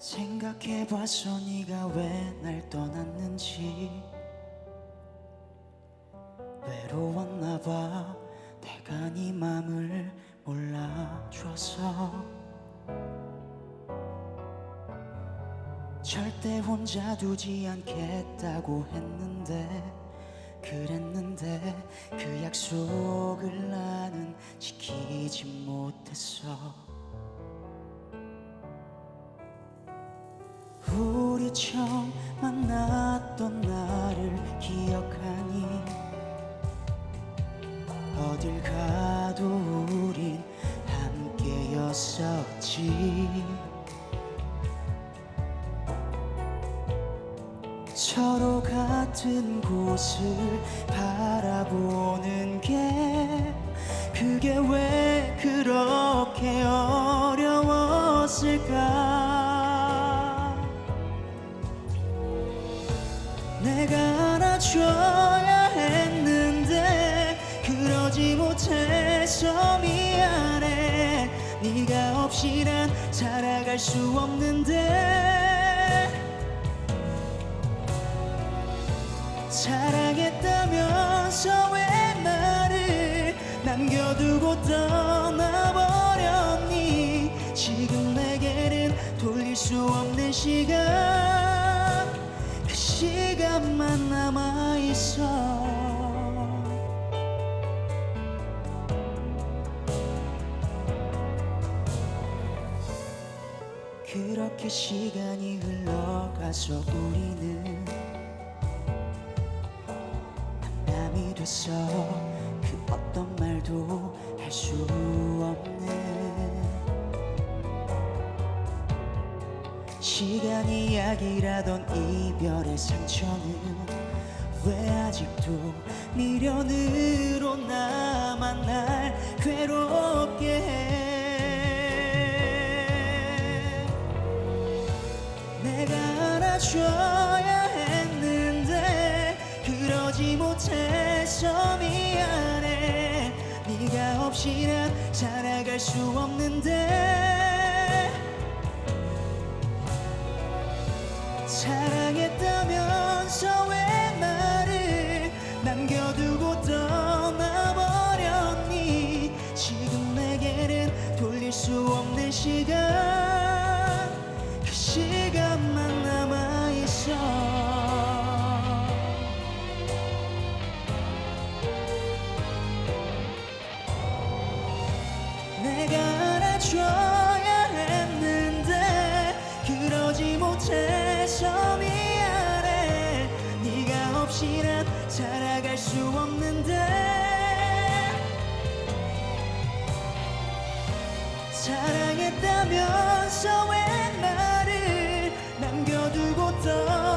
생각해봐서 네가 왜 날 떠났는지. 외로웠나 봐. 내가 네 맘을 몰라줘서. 절대 혼자 두지 않겠다고 했는데 그랬는데 그 약속을 나는 지키지 못했어 우리 처음 만났던 날을 기억하니 어딜 가도 우린 함께였었지. 서로 같은 곳을 바라보는 게 그게 왜 그렇게 어려 안아줘야 했는데 그러지 못해서 미안해. 네가 없이 난 살아갈 수 없는데 사랑했다면서 왜 나를 남겨두고 떠나버렸니? 지금 내게는 돌릴 수 없는 시간. 그 시간만 남아 있어. 그렇게 시간이 흘러가서 우리는 남이 됐어. 그 어떤 말도 할 수 없는 시간이 이야기라던 이별의 상처는 왜 아직도 미련으로 나만 날 괴롭게 해? 내가 안아줘야 했는데 그러지 못해서 미안해. 네가 없이 난 살아갈 수 없는데 사랑했다면서 왜 나를 남겨두고 떠나버렸니? 지금 내게는 돌릴 수 없는 시간. 그 시간만 남아있어. 내가 안아줘 없이 난 살아갈 수 없는데 사랑했다면서 왜 나를 남겨두고 떠